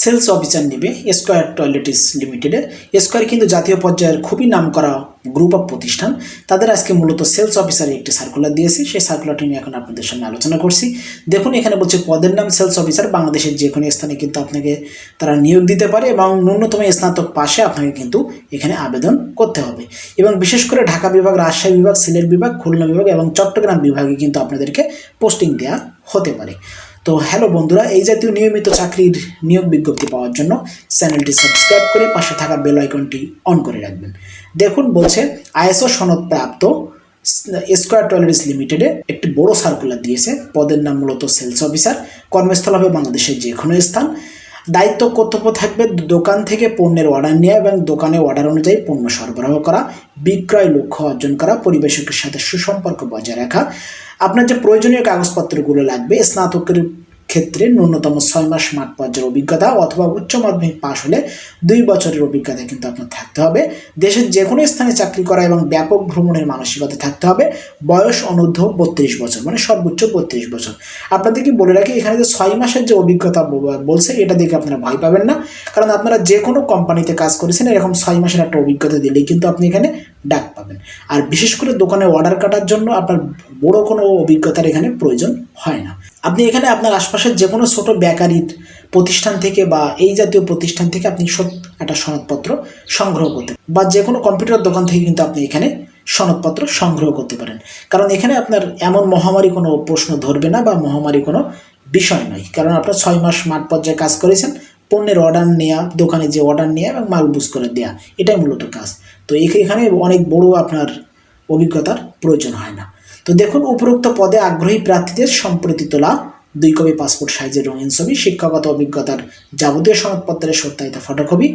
Sales officer নেবে square Toiletries লিমিটেডে Square কিন্তু জাতীয় পর্যায়ের খুবই নামকরা গ্রুপ অফ প্রতিষ্ঠান। তাদের আজকে মূলত সেলস অফিসারে একটি সার্কুলার দিয়েছি। সেই সার্কুলারটি নিয়ে এখন আপনাদের সামনে আলোচনা করছি। দেখুন, এখানে বলছে পদের নাম সেলস অফিসার। বাংলাদেশের যে কোনো স্থানে কিন্তু আপনাকে তারা নিয়োগ দিতে পারে এবং ন্যূনতম স্নাতক পাশে আপনাকে কিন্তু এখানে আবেদন করতে হবে। এবং বিশেষ করে ঢাকা বিভাগ, রাজশাহী বিভাগ, সিলেট বিভাগ, খুলনা বিভাগ এবং চট্টগ্রাম বিভাগে কিন্তু আপনাদেরকে পোস্টিং দেওয়া হতে পারে। তো হ্যালো বন্ধুরা, এই জাতীয় নিয়মিত চাকরির নিয়োগ বিজ্ঞপ্তি পাওয়ার জন্য চ্যানেলটি সাবস্ক্রাইব করে পাশে থাকা বেল আইকনটি অন করে রাখবেন। দেখুন, বলছে আইএসও সনদ প্রাপ্ত স্কোয়ার টয়লেটস লিমিটেডে একটি বড় সার্কুলার দিয়েছে। পদের নাম মূলত সেলস অফিসার কর্মস্থল হবে বাংলাদেশের যে কোনো স্থান। দায়িত্ব কর্তব্য থাকবে দোকান থেকে পণ্যের অর্ডার নেওয়া এবং দোকানে অর্ডার অনুযায়ী পণ্য সরবরাহ করা, বিক্রয়, লক্ষ্য অর্জন করা, পরিবেশকের সাথে সুসম্পর্ক বজায় রাখা। আপনার যে প্রয়োজনীয় কাগজপত্রগুলো লাগবে, স্নাতকের ক্ষেত্রে ন্যূনতম ছয় মাস মাঠ পর্যায়ের অভিজ্ঞতা অথবা উচ্চ মাধ্যমিক পাশ হলে দুই বছরের অভিজ্ঞতা কিন্তু আপনার থাকতে হবে। দেশের যে কোনো স্থানে চাকরি করা এবং ব্যাপক ভ্রমণের মানসিকতা থাকতে হবে। বয়স অনূর্ধ্ব বত্রিশ বছর মানে সর্বোচ্চ বত্রিশ বছর। আপনাদেরকে বলে রাখি, এখানে যে ছয় মাসের যে অভিজ্ঞতা বলছে, এটা দেখে আপনারা ভয় পাবেন না। কারণ আপনারা যে কোনো কোম্পানিতে কাজ করেছেন, এরকম ছয় মাসের একটা অভিজ্ঞতা দিলেই কিন্তু আপনি এখানে ডাক পাবেন। আর বিশেষ করে দোকানে অর্ডার কাটার জন্য আপনার বড় কোনো অভিজ্ঞতার এখানে প্রয়োজন হয় না। আপনি এখানে আপনার আশপাশের যে কোনো ছোটো বেকারির প্রতিষ্ঠান থেকে বা এই জাতীয় প্রতিষ্ঠান থেকে আপনি একটা সনদপত্র সংগ্রহ করতে বা যে কোনো কম্পিউটার দোকান থেকে কিন্তু আপনি এখানে সনদপত্র সংগ্রহ করতে পারেন। কারণ এখানে আপনার এমন মহামারী কোনো প্রশ্ন ধরবে না বা মহামারী কোনো বিষয় নয়। কারণ আপনার ছয় মাস মাঠ পর্যায়ে কাজ করেছেন, পণ্যের অর্ডার নেওয়া দোকানে যে অর্ডার নেওয়া এবং মাল বুঝ করে দেওয়া এটাই মূলত কাজ। তো এখানে অনেক বড় আপনার অভিজ্ঞতার প্রয়োজন হয় না। তো দেখুন, উপরোক্ত পদে আগ্রহী প্রার্থীদের সম্প্রতি তোলা দুই কপি পাসপোর্ট সাইজের রঙিন ছবি, শিক্ষাগত অভিজ্ঞতার যাবতীয় সনদপত্রের সত্যায়িত ফটোকপি,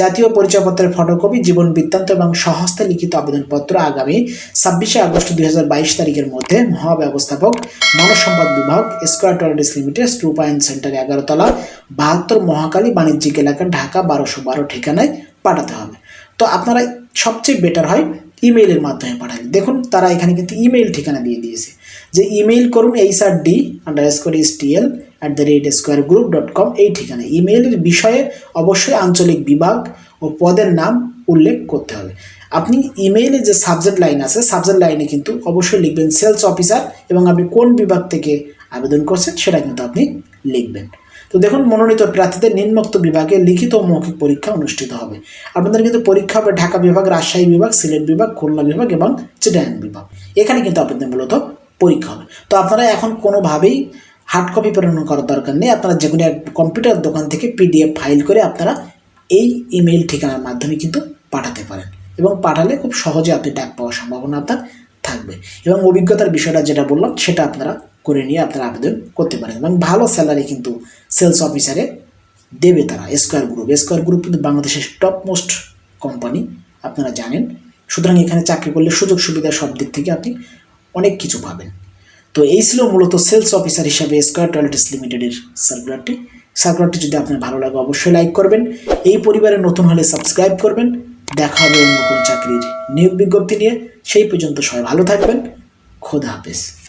জাতীয় পরিচয়পত্রের ফটোকপি, জীবন বৃত্তান্ত এবং সহস্তে লিখিত আবেদনপত্র আগামী ছাব্বিশে আগস্ট দুই হাজার বাইশ তারিখের মধ্যে মহাব্যবস্থাপক, মানব সম্পদ বিভাগ, Square Toiletries Limited Rupayan Centre এগারোতলা, বাহাত্তর মহাকালী বাণিজ্যিক এলাকা, ঢাকা বারোশো বারো ঠিকানায় পাঠাতে হবে। তো আপনারা সবচেয়ে বেটার হয় ইমেইলের মাধ্যমে পাঠাবেন দেখুন, তারা এখানে কিন্তু ইমেইল ঠিকানা দিয়ে দিয়েছে। যে ইমেইল করুন H R D underscore S T L at the rate Square group dot com এই ঠিকানা। ইমেইলের বিষয়ে অবশ্যই আঞ্চলিক বিভাগ ও পদের নাম উল্লেখ করতে হবে। আপনি ইমেইলে যে সাবজেক্ট লাইন আছে সাবজেক্ট লাইনে কিন্তু অবশ্যই লিখবেন সেলস অফিসার এবং আপনি কোন বিভাগ থেকে আবেদন করছেন, সেটা কিন্তু আপনি লিখবেন। তো দেখুন, মনোনীত প্রার্থীদের নিম্নোক্ত বিভাগে লিখিত মৌখিক পরীক্ষা অনুষ্ঠিত হবে। আপনাদের কিন্তু পরীক্ষা হবে ঢাকা বিভাগ, রাজশাহী বিভাগ, সিলেট বিভাগ, খুলনা বিভাগ এবং চিটাগাং বিভাগ। এখানে কিন্তু আপনাদের মূলত পরীক্ষা হবে। তো আপনারা এখন কোনোভাবেই হার্ড কপি প্রেরণ করার দরকার নেই। আপনারা যে কোনো কম্পিউটার দোকান থেকে পিডিএফ ফাইল করে আপনারা এই ইমেইল ঠিকানার মাধ্যমে কিন্তু পাঠাতে পারেন এবং পাঠালে খুব সহজে আপনি ডাক পাওয়ার সম্ভাবনা আপনার থাকবে। এবং অভিজ্ঞতার বিষয়টা যেটা বললাম, সেটা আপনারা করে নিয়ে আপনারা আবেদন করতে পারেন। এবং ভালো স্যালারি কিন্তু সেলস অফিসারে দেবে তারা। স্কোয়ার গ্রুপ স্কোয়ার গ্রুপ কিন্তু বাংলাদেশের টপ মোস্ট কোম্পানি আপনারা জানেন। সুতরাং এখানে চাকরি করলে সুযোগ সুবিধা সব দিক থেকে আপনি অনেক কিছু পাবেন। তো এই ছিল মূলত সেলস অফিসার হিসাবে স্কোয়ার টয়লেটস লিমিটেডের সার্কুলারটি সার্কুলারটি যদি আপনার ভালো লাগে অবশ্যই লাইক করবেন। এই পরিবারে নতুন হলে সাবস্ক্রাইব করবেন। দেখা হবে অন্য কোনো চাকরির নিয়োগ বিজ্ঞপ্তি নিয়ে। সেই পর্যন্ত সবাই ভালো থাকবেন। খোদা হাফেজ।